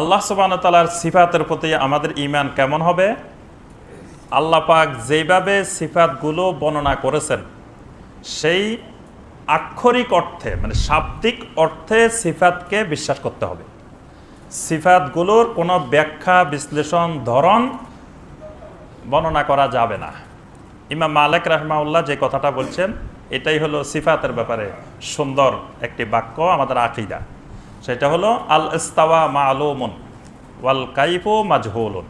আল্লাহ সুবাহ তালার সিফাতের প্রতি আমাদের ইমান কেমন হবে? আল্লাহ পাক যেভাবে সিফাতগুলো বর্ণনা করেছেন, সেই আক্ষরিক অর্থে মানে শাব্দিক অর্থে সিফাতকে বিশ্বাস করতে হবে। সিফাতগুলোর কোনো ব্যাখ্যা, বিশ্লেষণ, ধরন বর্ণনা করা যাবে না। ইমাম মালেক রাহমাউল্লাহ যে কথাটা বলছেন, এটাই হলো সিফাতের ব্যাপারে সুন্দর একটি বাক্য, আমাদের আকিদা। সেটা হলো আল ইস্তাওয়া মালুমুন ওয়াল কাইফু মাজহুলুন।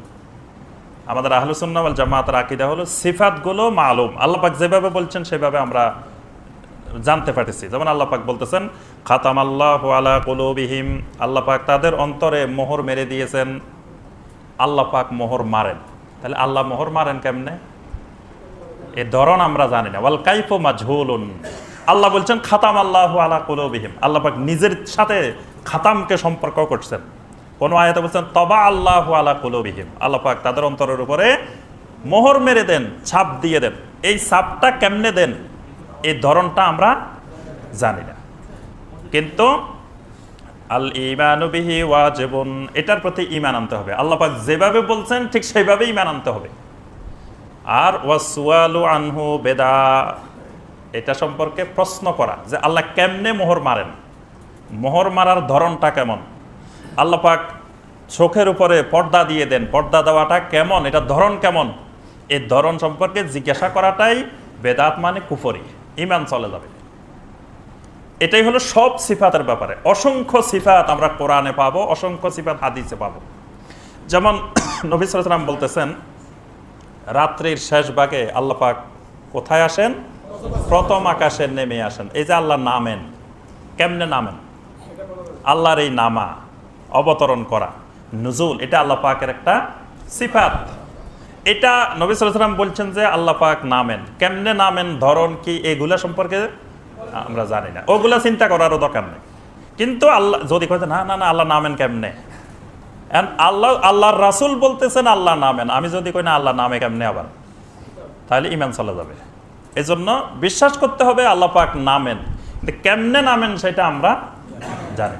আমাদের আহলুসুন্না ওয়াল জামাতের আকিদা হলো, সিফাতগুলো মালুম। আল্লাহ পাক যেভাবে বলছেন, সেভাবে আমরা জানতে পারতেছি। যেমন আল্লাহ পাক বলতেছেন খাতাম আল্লাহ আলা কুলুবিহিম। আল্লাহ পাক তাদের অন্তরে মোহর মেরে দিয়েছেন। আল্লাহ পাক মোহর মারেন। তাহলে আল্লাহ মোহর মারেন কেমনে? এ ধরন আমরা জানি না। ওয়াল কাইফো মাজহুলুন। আল্লাহ বলছেন, খাতাম আল্লাহ আলা কুলুবিহিম। আল্লাহ নিজের সাথে খাতামকে সম্পর্ক করছেন। কোন আয়াতে বলছেন, তবা আল্লাহ আলা কুলুবিহিম। আল্লাহ পাক তাদের অন্তরের উপরে মোহর মেরে দেন, ছাপ দিয়ে দেন। এই ছাপটা কেমনে দেন, এই ধরনটা আমরা জানি না। কিন্তু আল ইমানুবিহি ওয়াজিবুন, এটার প্রতি ইমান আনতে হবে। আল্লাহ পাক যেভাবে বলছেন, ঠিক সেইভাবে ইমান আনতে হবে। আর ওয়াসুয়ালু আনহু বেদা এটা সম্পর্কে প্রশ্ন করা যে আল্লাহ কেমনে মোহর মারেন? মোহর মারার ধরনটা কেমন? আল্লাহ পাক চোখের উপরে পর্দা দিয়ে দেন। পর্দা দেওয়াটা কেমন? এটা ধরন কেমন? এই ধরন সম্পর্কে জিজ্ঞাসা করাটাই বেদাত মানে কুফরি ইমান চলে যাবে। এটাই হলো সব সিফাতের ব্যাপারে। অসংখ্য সিফাত আমরা কোরআনে পাবো, অসংখ্য সিফাত হাদিসে পাবো। যেমন নবী সালাম বলতেছেন, রাত্রির শেষ ভাগে আল্লাহ পাক কোথায় আসেন? প্রথম আকাশে নেমে আসেন। এই যে আল্লাহ নামেন, কেমনে নামেন? আল্লাহর এই নামা, অবতরণ করা, নুজুল, এটা আল্লাহ পাকের একটা সিফাত। এটা নবী সালাম বলছেন যে আল্লাহ পাক নামেন। কেমনে নামেন, ধরন কি, এগুলা সম্পর্কে আমরা জানি না। ওগুলা চিন্তা করারও দরকার নেই। কিন্তু আল্লাহ, যদি কয়েছে না না না, আল্লাহ নামেন কেমনে? আল্লাহ, আল্লাহর রাসুল বলতেছেন আল্লাহ নামেন। আমি যদি কই না, আল্লাহ নামে কেমনে আবার? তাহলে ইমান চলে যাবে। এই জন্য বিশ্বাস করতে হবে আল্লাহ পাক নামেন। কিন্তু কেমনে নামেন সেটা আমরা জানি।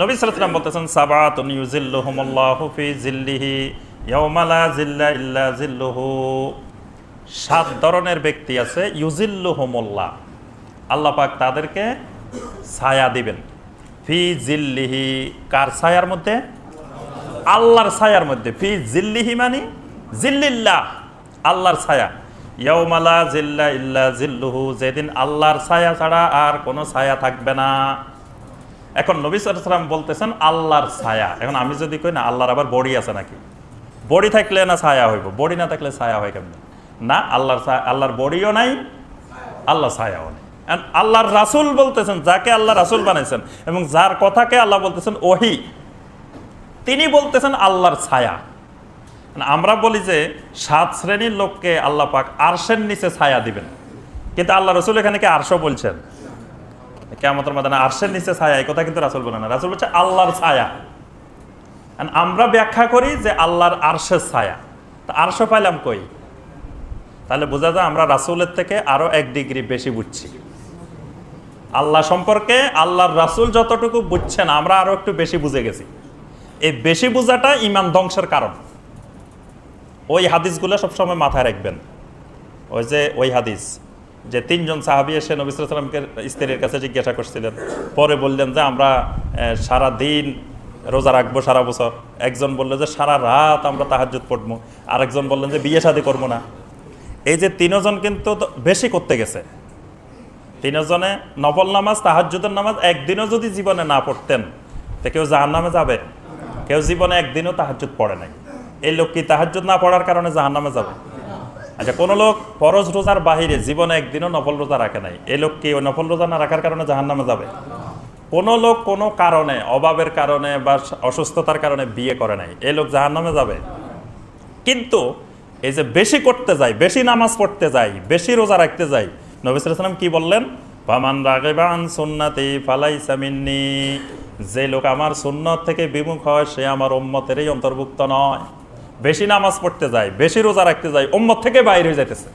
নবী সালাম বলতেছেন, সাবাতুন ইউজিল্লুহুমুল্লাহু ফি জিল্লিহি ইয়াউমালা জিল্লা ইল্লা সাত ধরনের ব্যক্তি আছে ইউজিল্লুহুমুল্লাহ আল্লাহ পাক তাদেরকে ছায়া দিবেন। ফি জিল্লিহি কার ছায়ার মধ্যে? আল্লাহর ছায়ার মধ্যে। ফি জিল্লিহি মানে জিল্লিল্লাহ আল্লাহর ছায়া। ইয়াউমালা জিল্লা ইল্লা জিল্লুহু, যেদিন আল্লাহর ছায়া ছাড়া আর কোনো ছায়া থাকবে না। এখন নবী সালাম বলতেছেন, আল্লাহর ছায়া। এখন আমি যদি কই, না, আল্লাহর আবার বডি আছে নাকি? বডি থাকলে না ছায়া হইব? বডি না থাকলে ছায়া হয় কেমন? না, আল্লাহর আল্লাহর বডিও নাই আল্লাহ ছায়াও নেই। আল্লাহর রাসূল বলতেছেন, যাকে আল্লাহ রাসূল বানাইছেন এবং যার কথাকে আল্লাহ বলতেছেন ওহি, তিনি বলতেছেন আল্লাহর ছায়া। আমরা বলি যে সাত শ্রেণির লোককে আল্লাহ পাক আরশের নিচে ছায়া দিবেন। কিন্তু আল্লাহ রসুল এখানে কি আরশো বলছেন? কেমতের মধ্যে আরশের নিচে ছায়া, এই কথা কিন্তু রাসুল বলে না। রাসুল বলছে আল্লাহর ছায়া। আমরা ব্যাখ্যা করি যে আল্লাহর আরশের ছায়া। তা আরশো পাইলাম কই? তাহলে বোঝা যায় আমরা রাসুলের থেকে আরও এক ডিগ্রি বেশি বুঝছি। আল্লাহ সম্পর্কে আল্লাহর রাসুল যতটুকু বুঝছেন, আমরা আরও একটু বেশি বুঝে গেছি। এই বেশি বোঝাটা ইমান ধ্বংসের কারণ। ওই হাদিসগুলো সবসময় মাথায় রাখবেন। ওই যে, ওই হাদিস যে তিনজন সাহাবি এসে নবী সালামকে স্ত্রীর কাছে জিজ্ঞাসা করছিলেন। পরে বললেন যে, আমরা সারা দিন রোজা রাখব, সারা বছর। একজন বলল যে, সারা রাত আমরা তাহাজ্জুদ পড়ব। আরেকজন বললেন যে, বিয়ে শাদী করব না। এই যে তিনজন কিন্তু বেশি করতে গেছে। তিনজনে নফল নামাজ, তাহাজ্জুদের নামাজ একদিনও যদি জীবনে না পড়তেন, তো কেউ জাহান নামে যাবে। কেউ জীবনে একদিনও তাহাজ্জুদ পড়ে নাই। এই লোক কি তাহাজ্জুদ না পড়ার কারণে জাহান নামে যাবে। আচ্ছা কোনো লোক ফরজ রোজার বাহিরে জীবনে একদিনও নফল রোজা রাখে নাই। এই লোক কি ওই নফল রোজা না রাখার কারণে জাহান নামে যাবে। কোনো লোক কোনো কারণে, অভাবের কারণে বা অসুস্থতার কারণে বিয়ে করে নাই। এই লোক জাহান নামে যাবে। কিন্তু এই যে বেশি করতে যাই বেশি নামাজ পড়তে যাই বেশি রোজা রাখতে যাই নবী সালাম কি বললেন? ফামান রাগেবান সুন্নাতি ফালাই যে লোক আমার সুন্নত থেকে বিমুখ হয়, সে আমার উম্মতেরই অন্তর্ভুক্ত নয়। বেশি নামাজ পড়তে যায়, বেশি রোজা রাখতে যায়, উম্মত থেকে বাইর হয়ে যাইতেছে।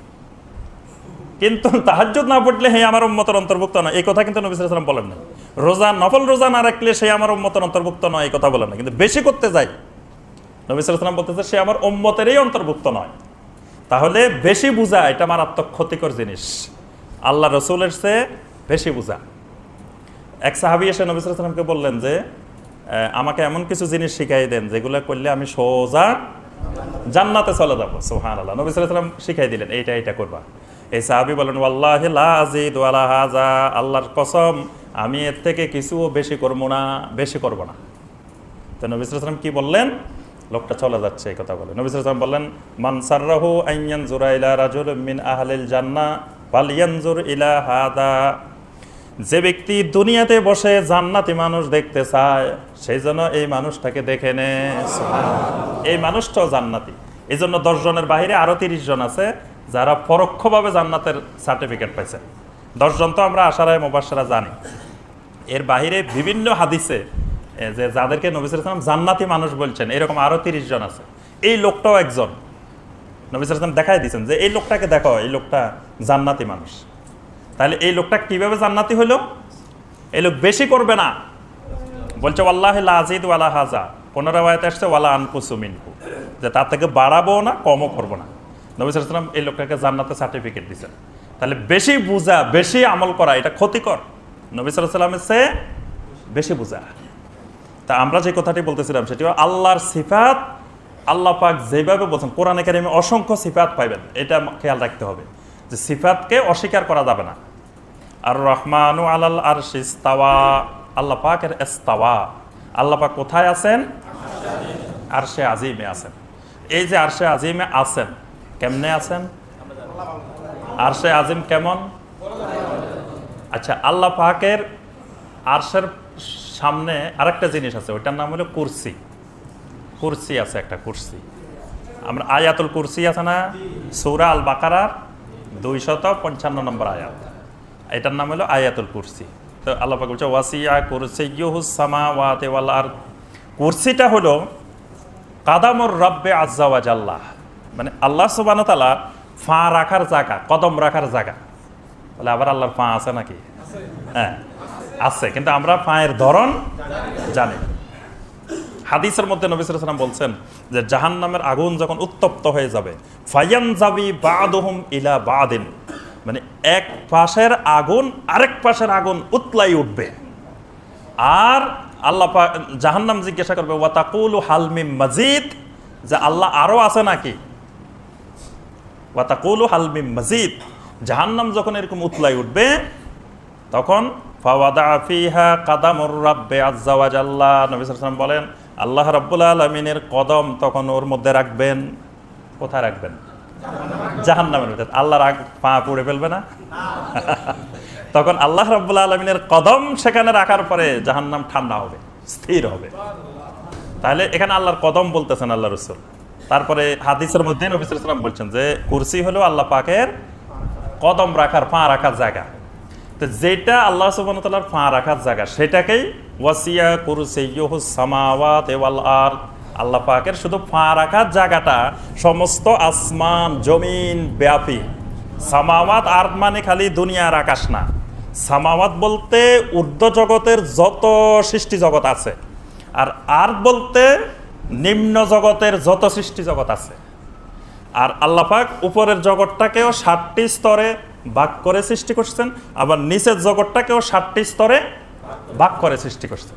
কিন্তু তাহাজ্জুদ না পড়লে হে আমার উম্মতের অন্তর্ভুক্ত নয়। এই কথা কিন্তু নবী বলেন না রোজা, নফল রোজা না রাখলে সে আমার উম্মতের অন্তর্ভুক্ত নয়, এই কথা বলে না কিন্তু বেশি করতে যাই নবী বলতেছে, সে আমার উম্মতেরই অন্তর্ভুক্ত নয়। তাহলে বেশি বুঝা, এটা মারাত্মক ক্ষতিকর জিনিস। আল্লাহ রসুলের চেয়ে বেশি বুঝা। এক সাহাবি এসে নবী বললেন যে আমাকে এমন কিছু জিনিস শিখাই দেন, যেগুলো করলে আমি সোজা জান্নাতে চলে যাব সোহান আল্লাহ নবী সালাম শিখাই দিলেন, এইটা এইটা করবা। এই সাহাবি বলেন হাজা আল্লাহর কসম, আমি এর থেকে কিছুও বেশি করব না, বেশি করব না। তো নবী সালাম কি বললেন? লোকটা চলে যাচ্ছে, এই কথা বলে। নবী সালাম বললেন, মান সাররাহু আইয়ান জুরা ইলা রাজুল মিন আহলিল জান্না ফালিয়ানজুর ইলা হাদা যে ব্যক্তি দুনিয়াতে বসে জান্নাতি মানুষ দেখতে চায়, সেই জন্য এই মানুষটাকে দেখে নে। এই মানুষটাও জান্নাতি। এই জন্য দশ জনের বাহিরে আরও তিরিশ জন আছে, যারা পরোক্ষভাবে জান্নাতের সার্টিফিকেট পাইছে। দশজন তো আমরা আশারায় মোবাসারা জানি। এর বাহিরে বিভিন্ন হাদিসে যে যাদেরকে নবী সালাম জান্নাতি মানুষ বলছেন, এরকম আরও তিরিশ জন আছে। এই লোকটাও একজন। নবী সালাম দেখাই দিয়েছেন যে, এই লোকটাকে দেখো, এই লোকটা জান্নাতি মানুষ। তাহলে এই লোকটা কীভাবে জান্নাতি হলো? এই লোক বেশি করবে না। বলছে আল্লাহ আজিদ ওয়ালা হাজা কোন রেওয়ায়তে আসছে, ওয়ালা আনকুসু মিনকু যে তার থেকে বাড়াবো না, কমও করব না। নবী সালাম এই লোকটাকে জান্নাতে সার্টিফিকেট দিচ্ছেন তাহলে বেশি বুঝা, বেশি আমল করা, এটা ক্ষতিকর। নবী সাল্লামের চেয়ে বেশি বুঝা। তা আমরা যে কথাটি বলতেছিলাম, সেটি আল্লাহর সিফাত আল্লাহ পাক যেভাবে বলছেন, কোরআন কারিমে অসংখ্য সিফাত পাইবেন, এটা খেয়াল রাখতে হবে। যে সিফাতকে অস্বীকার করা যাবে না। আর রহমানু আলাল আর ইস্তাওয়া, আল্লাহ পাকের এস্তাওয়া আল্লাহ পাক কোথায় আছেন? আর সে আজিমে আছেন। এই যে আর সে আজিমে আছেন, কেমনে আছেন? আর সে আজিম কেমন? আচ্ছা আল্লাহ পাকের আরশের সামনে আরেকটা জিনিস আছে, ওইটার নাম হলো কুরসি। কুরসি আছে একটা, কুরসি। আমরা আয়াতুল কুরসি আছে না? সৌরা আল বাকারার দুইশত পঞ্চান্ন নম্বর আয়াত। এটার নাম হলো আয়াতুল কুরসি। তো আল্লাহ বলছে, ওয়াসিয়া কুরসি সামা ওয়াতে আর কুরসিটা হলো কাদামর রব্বে আজ্জাওয়াজ আল্লাহ মানে আল্লাহ সুবান তালা ফা রাখার জায়গা, কদম রাখার জায়গা। বলে আবার আল্লাহর ফা আছে নাকি? হ্যাঁ আছে। কিন্তু আমরা ফায়ের ধরন জানি। না। হাদিসের মধ্যে নবী সাল্লাম বলছেন যে জাহান নামের আগুন যখন উত্তপ্ত হয়ে যাবে বাদহুম ইলা বাদিন মানে এক পাশের আগুন আরেক পাশের আগুন উতলাই উঠবে। আর আল্লাহ জাহান্নাম জিজ্ঞাসা করবে ওয়াতাকুল হালমি মজিদ? যে আল্লাহ আরও আছে নাকি? ওয়াতাকুল হালমি মজিদ? জাহান্নাম যখন এরকম উতলাই উঠবে, তখন ফাওয়াদা ফিহা কাদামুর রাব্বে আজ্জাওয়াজ আল্লাহ নবী সাল্লাম বলেন আল্লাহ রাব্বুল আলমিনের কদম তখন ওর মধ্যে রাখবেন। কোথায় রাখবেন? জাহান্নামের মধ্যে আল্লাহর আগ পা পুড়ে ফেলবে না? তখন আল্লাহ রাব্বুল আলমিনের কদম সেখানে রাখার পরে জাহান্নাম ঠান্ডা হবে, স্থির হবে। তাহলে এখানে আল্লাহর কদম বলতেছেন আল্লাহ রসুল। তারপরে হাদিসের মধ্যে নবী সাল্লাম বলছেন যে, কুরসি হলো আল্লাহ পাকের কদম রাখার, পা রাখার জায়গা। তো যেটা আল্লাহ সুবান তাল্লার পা রাখার জায়গা, সেটাকেই ওয়াসিয়া কুরসিয়ুহু সামাওয়াত আরদ। আল্লাহ পাকের শুধু পা রাখার জায়গাটা সমস্ত আসমান, জমিন ব্যাপী। সামাওয়াত আর মানে খালি দুনিয়ার আকাশ না। সামাওয়াত বলতে ঊর্ধ্ব জগতের যত সৃষ্টি জগৎ আছে, আর আর্থ বলতে নিম্ন জগতের যত সৃষ্টি জগৎ আছে। আর আল্লাপাক উপরের জগৎটাকেও ষাটটি স্তরে ভাগ করে সৃষ্টি করছেন, আবার নিচের জগৎটাকেও ষাটটি স্তরে ভাগ করে সৃষ্টি করছেন।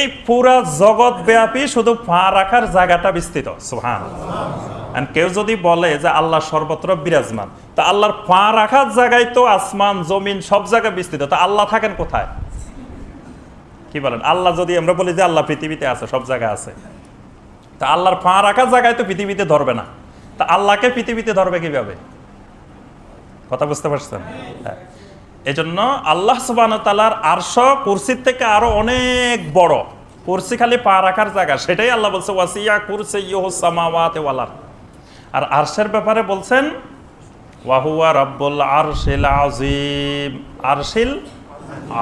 এই পুরা জগৎ ব্যাপী শুধু পা রাখার জায়গাটা বিস্তৃত সুহান কেউ যদি বলে যে আল্লাহ সর্বত্র বিরাজমান, তা আল্লাহর পা রাখার জায়গায় তো আসমান, জমিন সব জায়গায় বিস্তৃত, তা আল্লাহ থাকেন কোথায়? কি বলেন? আল্লাহ যদি আমরা বলি যে আল্লাহ পৃথিবীতে আছে, সব জায়গায় আছে। তা আল্লাহর পা রাখার জায়গায় তো পৃথিবীতে ধরবে না। তা আল্লাহকে পৃথিবীতে ধরবে কীভাবে? কথা বুঝতে পারছেন? হ্যাঁ। এই জন্য আল্লাহ সুবান তালার আরশ কুরসির থেকে আরও অনেক বড়। কুরসি খালি পা রাখার জায়গা, সেটাই আল্লাহ বলছে, ওয়াসিয়া কুরসি সামাওয়াত ওয়ালার আর আরশের ব্যাপারে বলছেন ওয়াহুয়া রব্বুল আরশিল আজিম আরশিল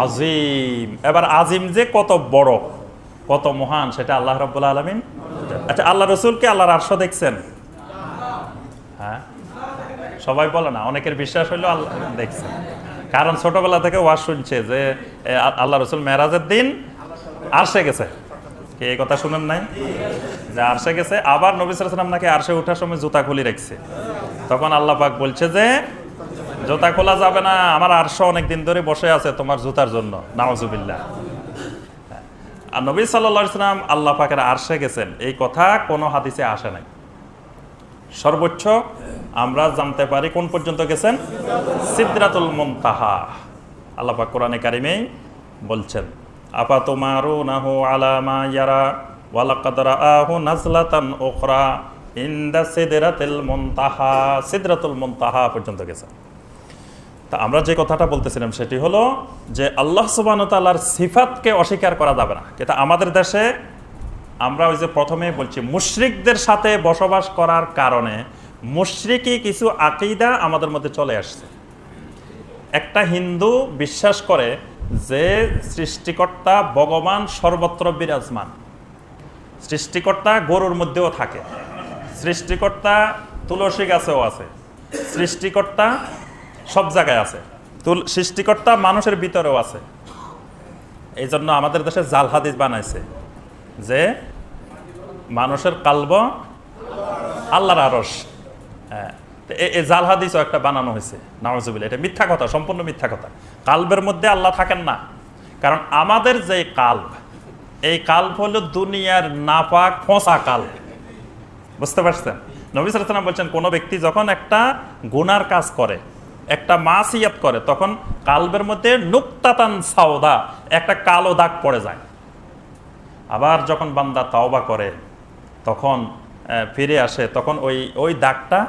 আজিম এবার আজিম যে কত বড়, কত মহান, সেটা আল্লাহ রব্বুল আলমিন আচ্ছা আল্লাহ রসুলকে আল্লাহর আরশ দেখছেন? সবাই বলে না, অনেকের বিশ্বাস হইল আল্লাহ দেখছেন কারণ ছোটবেলা থেকে ওয়াজ শুনছে যে আল্লাহ রসুল মেরাজের দিন আরশে গেছে। কি এই কথা শুনেন নাই? যে আরশে গেছে, আবার নবী সালাম নাকি আরশে ওঠার সময় জুতা খুলি রাখছে। তখন আল্লাহ পাক বলছে যে, জুতা খোলা যাবে না, আমার আরশো অনেক দিন ধরে বসে আছে তোমার জুতার জন্য। নাওজুবিল্লাহ আর নবী সাল্লাহ ইসলাম আল্লাহ পাকের আরশে গেছেন। এই কথা কোনো হাদিসে আসে নাই। সর্বোচ্চ আমরা জানতে পারি কোন পর্যন্ত গেছেন? সিদ্রাতুল মুনতাহা। আল্লাহ পাক কোরআনে কারিমেই বলছেন আপা তোমারু নাহু আলামা ইয়ারা ওয়ালাকাদ রাআহু নাজলাতান উখরা ইনদা সিদরাতিল মুনতাহা। সিদরাতুল মুনতাহা পর্যন্ত গেছেন তা আমরা যে কথাটা বলতেছিলাম সেটি হলো যে আল্লাহ সুবান তাল্লার সিফাতকে অস্বীকার করা যাবে না। কিন্তু আমাদের দেশে আমরা ওই যে প্রথমে বলছি, মুশরিকদের সাথে বসবাস করার কারণে মুশরিকি কিছু আকিদা আমাদের মধ্যে চলে আসছে। একটা হিন্দু বিশ্বাস করে যে সৃষ্টিকর্তা ভগবান সর্বত্র বিরাজমান। সৃষ্টিকর্তা গরুর মধ্যেও থাকে। সৃষ্টিকর্তা তুলসী গাছেও আছে। সৃষ্টিকর্তা সব জায়গায় আছে। তুল সৃষ্টিকর্তা মানুষের ভিতরেও আছে। এই জন্য আমাদের দেশে জাল হাদিস বানাইছে। যে মানুষের কালব আল্লাহর আরস হ্যাঁ এ- জাল হাদিসও একটা বানানো হয়েছে নামাজুবিল এটা মিথ্যা কথা, সম্পূর্ণ মিথ্যা কথা। কালবের মধ্যে আল্লাহ থাকেন না। কারণ আমাদের যে কাল্ব, এই কাল্ব হলো দুনিয়ার নাপাক, ফোঁসা কাল্ব বুঝতে পারছেন? নবী সালাম বলছেন, কোনো ব্যক্তি যখন একটা গুনার কাজ করে, একটা মাসিয়াত করে, তখন কালবের মধ্যে নুক্তাতান সাউদা একটা কালো দাগ পড়ে যায়। আবার যখন বান্দা তাওবা করে, তখন ফিরে আসে, তখন ওই ওই দাগটা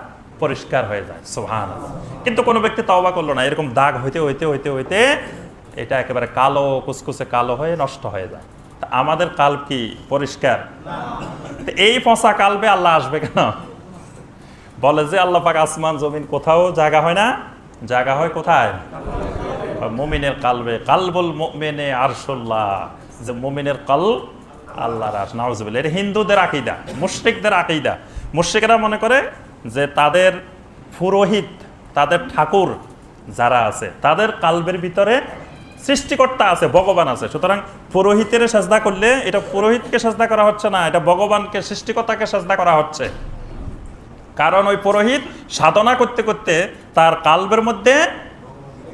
পরিষ্কার হয়ে যায় সোহান কিন্তু কোনো ব্যক্তি তাওবা করল না, এরকম দাগ হইতে হইতে হইতে হইতে এটা একেবারে কালো কুচকুচে কালো হয়ে নষ্ট হয়ে যায়। তা আমাদের কাল্ব কি পরিষ্কার? এই পচা কালবে আল্লাহ আসবে কেন? বলে যে আল্লাহ পাক আসমান, জমিন কোথাও জায়গা হয় না? জায়গা হয় কোথায়? মুমিনের কালবে। কালবুল মুমিনে আরশুল্লাহ। যে মুমিনের কাল আল্লাহর আরশ নাউজুবিল্লাহ। এটা হিন্দুদের আকিদা, মুশরিকদের আকিদা। মুশরিকরা মনে করে যে তাদের পুরোহিত, তাদের ঠাকুর যারা আছে, তাদের কালবের ভিতরে সৃষ্টিকর্তা আছে, ভগবান আছে। সুতরাং পুরোহিতের সাজদা করলে এটা পুরোহিতকে সাজদা করা হচ্ছে না, এটা ভগবানকে, সৃষ্টিকর্তাকে সাজদা করা হচ্ছে। কারণ ওই পুরোহিত সাধনা করতে করতে তার কালবের মধ্যে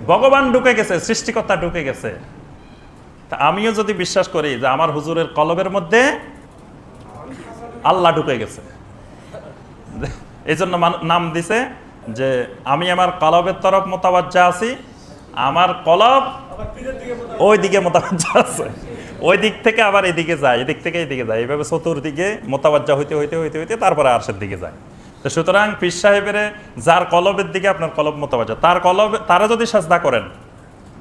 ভগবান ঢুকে গেছে, সৃষ্টিকর্তা ঢুকে গেছে। তা আমিও যদি বিশ্বাস করি যে আমার হুজুরের কলবের মধ্যে আল্লাহ ঢুকে গেছে। এই জন্য নাম দিছে যে আমি আমার কলবের তরফ মোতাবাজ্জা আছি, আমার কলব ওই দিকে মোতাবাজ্জা আছে। ওই দিক থেকে আবার এদিকে যায়, এদিক থেকে এদিকে যায়। এইভাবে চতুর্দিকে মোতাবাজ্জা হইতে হইতে হইতে হইতে তারপরে আরশের দিকে যায়। তো সুতরাং পীর সাহেবের যার কলবের দিকে আপনার কলব মোতাবাজ্জা, তার কলব তারা যদি সাজদা করেন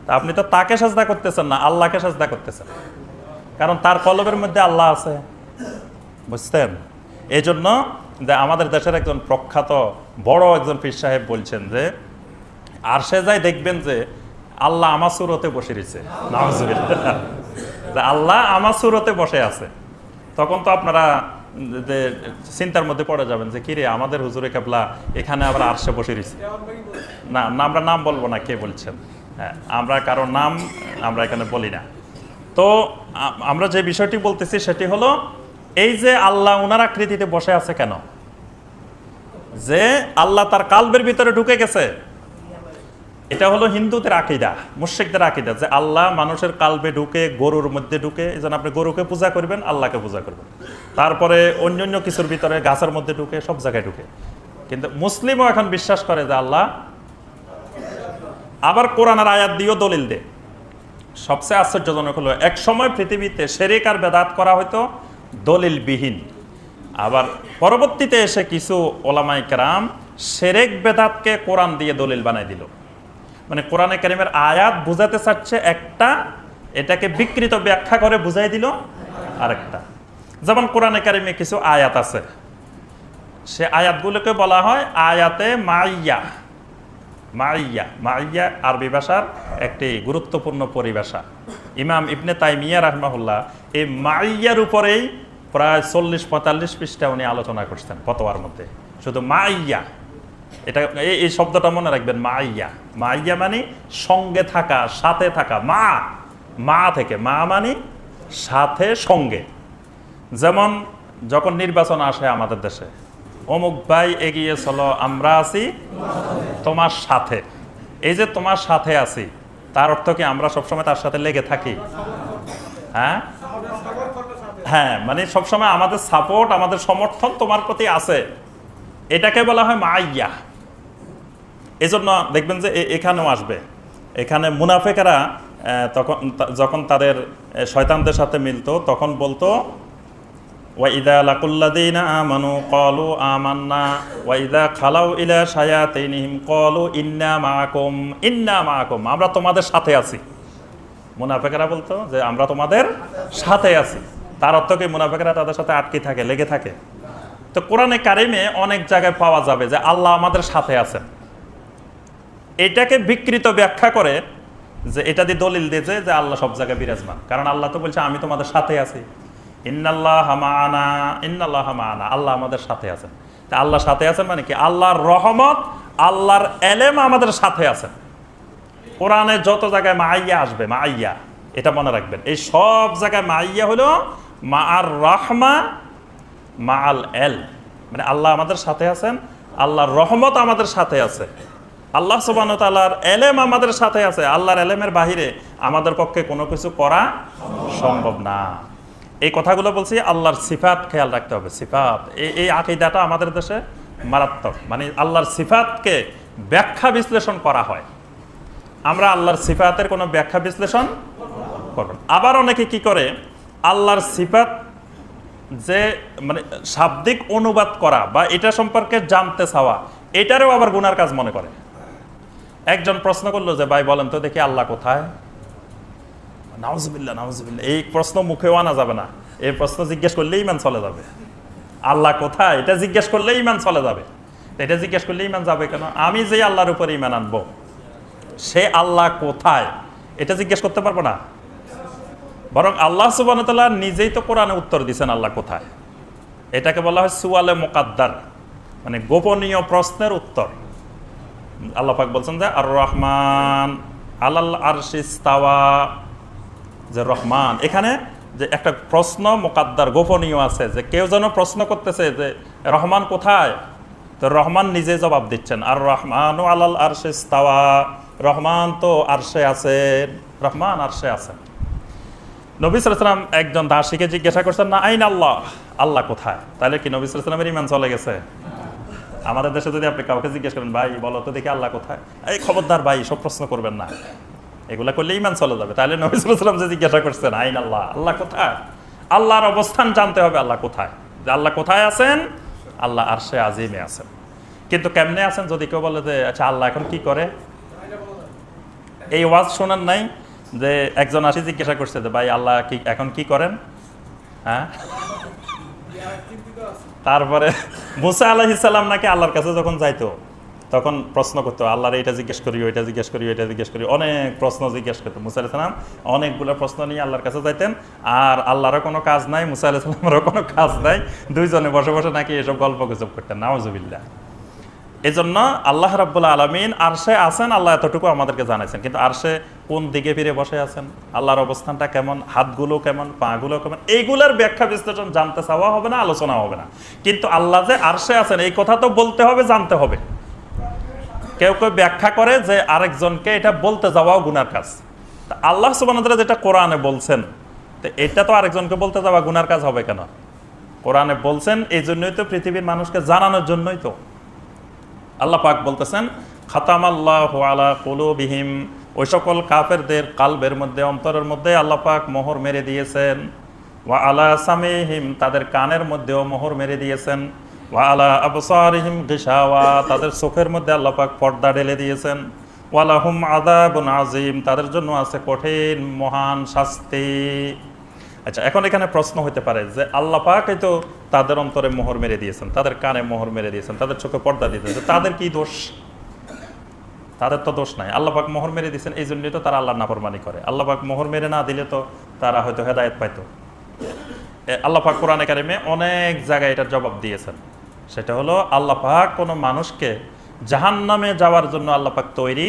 তা আপনি তো তাকে সাজদা করতেছেন না, আল্লাহকে সাজদা করতেছেন। কারণ তার কলবের মধ্যে আল্লাহ আছে। বুঝতেন এই জন্য যে আমাদের দেশের একজন প্রখ্যাত, বড় একজন পীর সাহেব বলছেন যে, আর সে যাই দেখবেন যে আল্লাহ আমার সুরতে বসে রয়েছে। আল্লাহ আমার সুরতে বসে আছে। তখন তো আপনারা যে চিন্তার মধ্যে পড়ে যাবেন যে, কিরে, আমাদের হুজুরে কেবলা এখানে আবার আরশে বসে রয়েছে? না, আমরা নাম বলব না কে বলছেন। আমরা কারও নাম আমরা এখানে বলি না। তো আমরা যে বিষয়টি বলতেছি সেটি হলো, এই যে আল্লাহ ওনার আকৃতিতে বসে আছে কেন? যে আল্লাহ তার কালবের ভিতরে ঢুকে গেছে। এটা হলো হিন্দুদের আকিদা, মুশ্রিকদের আকিদা, যে আল্লাহ মানুষের কালবে ঢুকে, গরুর মধ্যে ঢুকে, এই আপনি গরুকে পূজা করবেন, আল্লাহকে পূজা করবেন। তারপরে অন্য অন্য কিছুর ভিতরে গাছের মধ্যে ঢুকে, সব জায়গায় ঢুকে। কিন্তু মুসলিমও এখন বিশ্বাস করে যে আল্লাহ আবার কোরআনের আয়াত দিয়েও দলিল দে। সবচেয়ে আশ্চর্যজনক হলো, এক সময় পৃথিবীতে শেরেক আর বেদাত করা হয়তো দলিলবিহীন। আবার পরবর্তীতে এসে কিছু ওলামাই কেরাম শেরেক বেদাতকে কোরআন দিয়ে দলিল বানাই দিল। মানে কোরআনে কারিমের আয়াত বুঝাতে চাচ্ছে একটা, এটাকে বিকৃত ব্যাখ্যা করে বুঝাই দিল আরেকটা। যেমন কোরআনে কারিমে কিছু আয়াত আছে। সে আয়াতগুলোকে বলা হয় আয়াতে মাইয়া। মাইয়া মাইয়া আরবি ভাষার একটি গুরুত্বপূর্ণ পরিভাষা। ইমাম ইবনে তাইমিয়া রাহমাহুল্লাহ এই মাইয়ার উপরেই প্রায় চল্লিশ, পঁয়তাল্লিশ পৃষ্ঠা উনি আলোচনা করছেন ফতোয়ার মধ্যে। শুধু মাইয়া এটা এই এই শব্দটা মনে রাখবেন মাইয়া মাইয়া মানে সঙ্গে থাকা, সাথে থাকা, মা। মা থেকে, মা মানে সাথে সঙ্গে। যেমন যখন নির্বাচন আসে আমাদের দেশে অমুক ভাই এগিয়ে চলো, আমরা আছি তোমার সাথে। এই যে তোমার সাথে আছি, তার অর্থ কি আমরা সবসময় তার সাথে লেগে থাকি? হ্যাঁ? হ্যাঁ মানে সবসময় আমাদের সাপোর্ট আমাদের সমর্থন তোমার প্রতি আছে। এটাকে বলা হয় মাইয়া। এজন্য দেখবেন যে এখানেও আসবে। এখানে মুনাফেকেরা তখন যখন তাদের শয়তানদের সাথে মিলতো, তখন বলতো ওয়াইদা লাকুল্লাদিনা আমানু কলু আমান্না ওয়াইদা খালাউ ইলা শায়াতিনহিম কলু ইন্না মাআকুম ইন্না মাআকুম, আমরা তোমাদের সাথে আছি। মুনাফেকেরা বলতো যে আমরা তোমাদের সাথে আছি। তার অর্থ কি মুনাফেকেরা তাদের সাথে আটকে থাকে, লেগে থাকে। তো কোরআনে কারিমে অনেক জায়গায় পাওয়া যাবে যে আল্লাহ আমাদের সাথে আছেন। এটাকে বিকৃত ব্যাখ্যা করে যে এটা দিয়ে দলিল দিয়েছে যে আল্লাহ সব জায়গায় বিরাজমান। কারণ আল্লাহ তো বলছে, আমি তোমাদের সাথে আছি। আল্লাহ আমাদের সাথে আছেন। তা আল্লাহ সাথে আছেন মানে কি? আল্লাহর রহমত, আল্লাহর এলেম আমাদের সাথে আছেন। কোরআনে যত জায়গায় মাইয়া আসবে মাইয়া এটা মনে রাখবেন। এই সব জায়গায় মাইয়া হলো মা আর রহমা মা আল এল। মানে আল্লাহ আমাদের সাথে আছেন, আল্লাহর রহমত আমাদের সাথে আছে। আল্লাহ সুবান তাল্লাহর এলেম আমাদের সাথে আছে। আল্লাহর এলেমের বাহিরে আমাদের পক্ষে কোনো কিছু করা সম্ভব না। এই কথাগুলো বলছি, আল্লাহর সিফাত খেয়াল রাখতে হবে। সিফাত এই আকিদাটা আমাদের দেশে মারাত্মক। মানে আল্লাহর সিফাতকে ব্যাখ্যা বিশ্লেষণ করা হয়। আমরা আল্লাহর সিফাতের কোনো ব্যাখ্যা বিশ্লেষণ করব। আবার অনেকে কি করে, আল্লাহর সিফাত যে মানে শাব্দিক অনুবাদ করা বা এটা সম্পর্কে জানতে চাওয়া, এটারও আবার গুনার কাজ মনে করে। একজন প্রশ্ন করল যে, ভাই, বলেন তো দেখি আল্লাহ কোথায়? নাউজবিল্লা নাউজবিল্লা এই প্রশ্ন মুখেও আনা যাবে না। এই প্রশ্ন জিজ্ঞেস করলেই ইমান চলে যাবে। আল্লাহ কোথায়? এটা জিজ্ঞেস করলেই ইমান চলে যাবে। এটা জিজ্ঞেস করলে ইমান যাবে কেন? আমি যে আল্লাহর উপরে ইমান আনব, সে আল্লাহ কোথায়? এটা জিজ্ঞেস করতে পারব না? বরং আল্লাহ সুবান নিজেই তো কোরআনে উত্তর দিচ্ছেন আল্লাহ কোথায়। এটাকে বলা হয় সুয়ালে মোকাদ্দার মানে গোপনীয় প্রশ্নের উত্তর। আল্লাহ পাক বলছেন যে আর রহমান আলাল আরশিস্তাওয়া যে রহমান, এখানে যে একটা প্রশ্ন মোকাদ্দার গোপনীয় আছে, যে কেউ যেন প্রশ্ন করতেছে যে রহমান কোথায়? তো রহমান নিজে জবাব দিচ্ছেন, আর রহমান ও আলাল আরশিস্তাওয়া রহমান তো আরশে আছেন রহমান আরশে আছেন নবী সালাম একজন দাসীকে জিজ্ঞাসা করছেন, না, আইন আল্লাহ? আল্লাহ কোথায়? তাহলে কি নবী সালামের ইমান চলে গেছে? আমাদের দেশে যদি আপনি কাউকে জিজ্ঞেস করেন, ভাই, বলো তো দেখি আল্লাহ কোথায়? এই খবরদার ভাই, সব প্রশ্ন করবেন না। এগুলা করলে ইমান চলে যাবে। তাহলে নবী সালাম যে জিজ্ঞাসা করছেন, আইন আল্লাহ আল্লাহ কোথায়? আল্লাহর অবস্থান জানতে হবে আল্লাহ কোথায়। যে আল্লাহ কোথায় আছেন? আল্লাহ আরশে আজিমে আছেন। কিন্তু কেমনে আছেন? যদি কেউ বলে যে আচ্ছা আল্লাহ এখন কি করে? এই ওয়াজ শোনার নাই যে একজন আসি জিজ্ঞাসা করছে যে, ভাই, আল্লাহ কি, এখন কি করেন? হ্যাঁ? তারপরে মুসা আলাহিসাল্লাম নাকি আল্লাহর কাছে যখন যাইতো তখন প্রশ্ন করতো আল্লাহর এটা জিজ্ঞেস করি ওইটা জিজ্ঞেস করি ওইটা জিজ্ঞেস করি অনেক প্রশ্ন জিজ্ঞেস করতো মুসা আলাইসালাম অনেকগুলো প্রশ্ন নিয়ে আল্লাহর কাছে যাইতেন, আর আল্লাহরও কোনো কাজ নাই, মুসা আলাইসাল্লামেরও কোনো কাজ নাই। দুইজনে বসে বসে নাকি এসব গল্প গুজব করতেন নাওজবিল্লা এই জন্য আল্লাহ রাব্বুল আলমিন আরশে আছেন, আল্লাহ এতটুকু আমাদেরকে জানাইছেন। কিন্তু আরশে কোন দিকে ফিরে বসে আছেন? আল্লাহর অবস্থানটা কেমন? হাতগুলো কেমন? পাগুলো কেমন? এইগুলোর ব্যাখ্যা বিশ্লেষণ জানতে চাওয়া হবে না আলোচনা হবে না। কিন্তু আল্লাহ যে আরশে আছেন, এই কথা তো বলতে হবে, জানতে হবে। কেউ কেউ ব্যাখ্যা করে যে আরেকজনকে এটা বলতে যাওয়াও গুনার কাজ। তা আল্লাহ সুবান যেটা কোরআনে বলছেন, তো এটা তো আরেকজনকে বলতে যাওয়া গুনার কাজ হবে কেন? কোরআনে বলছেন এই জন্যই তো পৃথিবীর মানুষকে জানানোর জন্যই তো। আল্লাহ পাক বলতেছেন খাতাম আল্লাহ আলা কুলুবিহিম। ওই সকল কাফেরদের কালবের মধ্যে, অন্তরের মধ্যে আল্লাহ পাক মোহর মেরে দিয়েছেন। ওয়া আলা সামিহিম, তাদের কানের মধ্যেও মোহর মেরে দিয়েছেন। তাদের চোখের মধ্যে আল্লাহ পাক পর্দা ঢেলে দিয়েছেন। ওয়ালাহুম আযাবুন আজিম তাদের জন্য আছে কঠিন মহান শাস্তি। আচ্ছা এখন এখানে প্রশ্ন হতে পারে যে আল্লাহ পাকই তো তাদের অন্তরে মোহর মেরে দিয়েছেন তাদের কানে মোহর মেরে দিয়েছেন তাদের চোখে পর্দা দিয়ে দিয়েছেন তাদের কি দোষ? তাদের তো দোষ নাই। আল্লাহ পাক মোহর মেরে দিয়েছেন এই জন্যই তো তারা আল্লাহ নাফরমানি করে। আল্লাহ পাক মোহর মেরে না দিলে তো তারা হয়তো হেদায়েত পাইতো। এ, আল্লাহ পাক কোরআনে কারিমে অনেক জায়গায় এটার জবাব দিয়েছেন। সেটা হলো আল্লাহ পাক কোনো মানুষকে জাহান নামে যাওয়ার জন্য আল্লাপাক তৈরি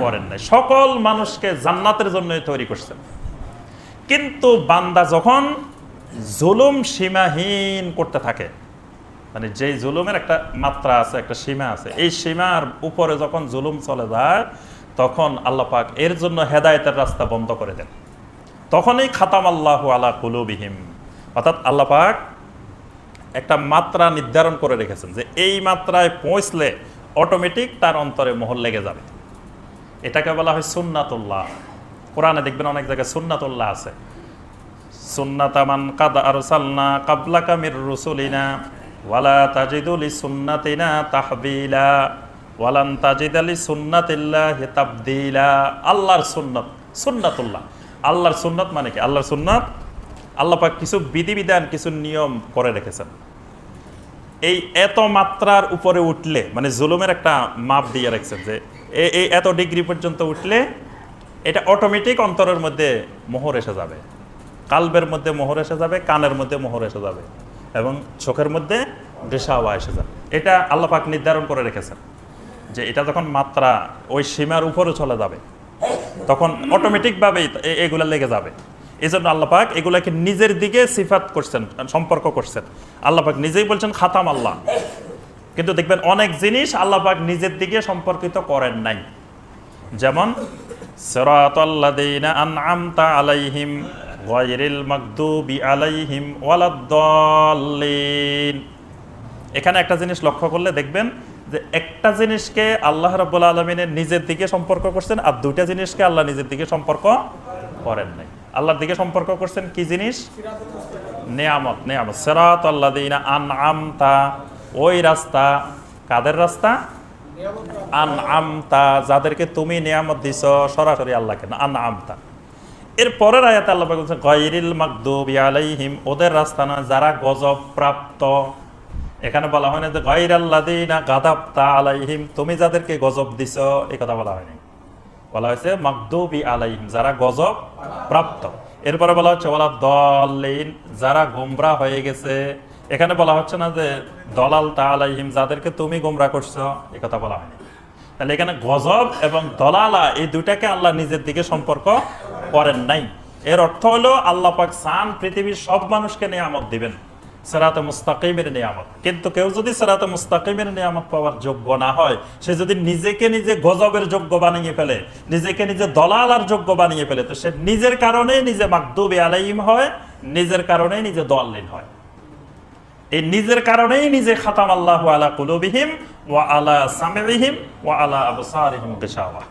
করেন নাই। সকল মানুষকে জান্নাতের জন্যই তৈরি করছেন। কিন্তু বান্দা যখন জুলুম সীমাহীন করতে থাকে মানে যেই জুলুমের একটা মাত্রা আছে, একটা সীমা আছে, এই সীমার উপরে যখন জুলুম চলে যায়, তখন আল্লাহ পাক এর জন্য হেদায়েতের রাস্তা বন্ধ করে দেন। তখনই খাতাম আল্লাহ আলা কুলুবিহিম, অর্থাৎ আল্লাহ পাক একটা মাত্রা নির্ধারণ করে রেখেছেন যে এই মাত্রায় পৌঁছলে অটোমেটিক তার অন্তরে মোহর লেগে যাবে। এটাকে বলা হয় সুন্নাতুল্লাহ। কোরআনে দেখবেন অনেক জায়গায় সুন্নাতুল্লাহ আছে। রুসুলিনা ওয়ালা তাহবিলা তাজিদালি সুন্নাতিল্লাহি আল্লাহর সুন্নত, সুন্নাতুল্লাহ। আল্লাহর সুন্নাত মানে কি? আল্লাহর সুন্নাত আল্লাহ পাক কিছু বিধিবিধান, কিছু নিয়ম করে রেখেছেন। এই এত মাত্রার উপরে উঠলে মানে জুলুমের একটা মাপ দিয়ে রাখছেন যে এই এত ডিগ্রি পর্যন্ত উঠলে এটা অটোমেটিক অন্তরের মধ্যে মোহর এসে যাবে। কালবের মধ্যে মোহর এসে যাবে, কানের মধ্যে মোহর এসে যাবে এবং চোখের মধ্যে রেশাওয়া এসে যাবে। এটা আল্লাপাক নির্ধারণ করে রেখেছেন যে এটা যখন মাত্রা ওই সীমার উপরে চলে যাবে, তখন অটোমেটিকভাবেই এগুলা লেগে যাবে। এই জন্য আল্লাপাক এগুলাকে নিজের দিকে সিফাত করছেন সম্পর্ক করছেন। আল্লাপাক নিজেই বলছেন, খাতাম আল্লাহ। কিন্তু দেখবেন অনেক জিনিস আল্লাপাক নিজের দিকে সম্পর্কিত করেন নাই। যেমন আলাইহিম আলাইহিম এখানে একটা জিনিস লক্ষ্য করলে দেখবেন যে একটা জিনিসকে আল্লাহ রাব্বুল আলমিনের নিজের দিকে সম্পর্ক করছেন আর দুইটা জিনিসকে আল্লাহ নিজের দিকে সম্পর্ক করেন নাই। আল্লাহর দিকে সম্পর্ক করছেন কি জিনিস? নেয়ামত নেয়ামত। সেরাত আল্লাহ দিনা আন আমতা ওই রাস্তা কাদের রাস্তা? আন আমতা যাদেরকে তুমি নিয়ামত দিছ সরাসরি আল্লাহকে না আন আমতা এর পরের আয়াতে আল্লাহ বলছেন, গায়রিল মাগদুবি আলাইহিম ওদের রাস্তা না, যারা গজব প্রাপ্ত। এখানে বলা হয় না যে, গায়রাল্লাযিনা গাদাবতা আলাইহিম তুমি যাদেরকে গজব দিছ এই কথা বলা হয়নি। বলা হয়েছে, মাগদুবি আলাইহিম যারা গজব প্রাপ্ত। এরপরে বলা হচ্ছে বলা দলিন যারা গোমরা হয়ে গেছে। এখানে বলা হচ্ছে না যে, দলাল তা আলাইহিম যাদেরকে তুমি গোমরা করছ এই কথা বলা হয়নি। তাহলে এখানে গজব এবং দলালা, এই দুটাকে আল্লাহ নিজের দিকে সম্পর্ক করেন নাই। এর অর্থ হলো, আল্লাহ পাক সান পৃথিবীর সব মানুষকে নিয়ামত দিবেন। সেরাতে মুস্তাকিমের নিয়ামত। কিন্তু কেউ যদি সেরাতে মুস্তাকিমের নিয়ামত পাওয়ার যোগ্য না হয়, সে যদি নিজেকে নিজে গজবের যোগ্য বানিয়ে ফেলে, নিজেকে নিজে দলালার যোগ্য বানিয়ে ফেলে, তো সে নিজের কারণে নিজে মাকদুবে আলাইম হয়, নিজের কারণে নিজে দলিন হয়। এই নিজের কারণেই নিজে খাতাম আল্লাহ আলা কুলুবিহিম ওয়া আলা সামিহিম ওয়া আলা আবসারিহিম গিশাওয়া।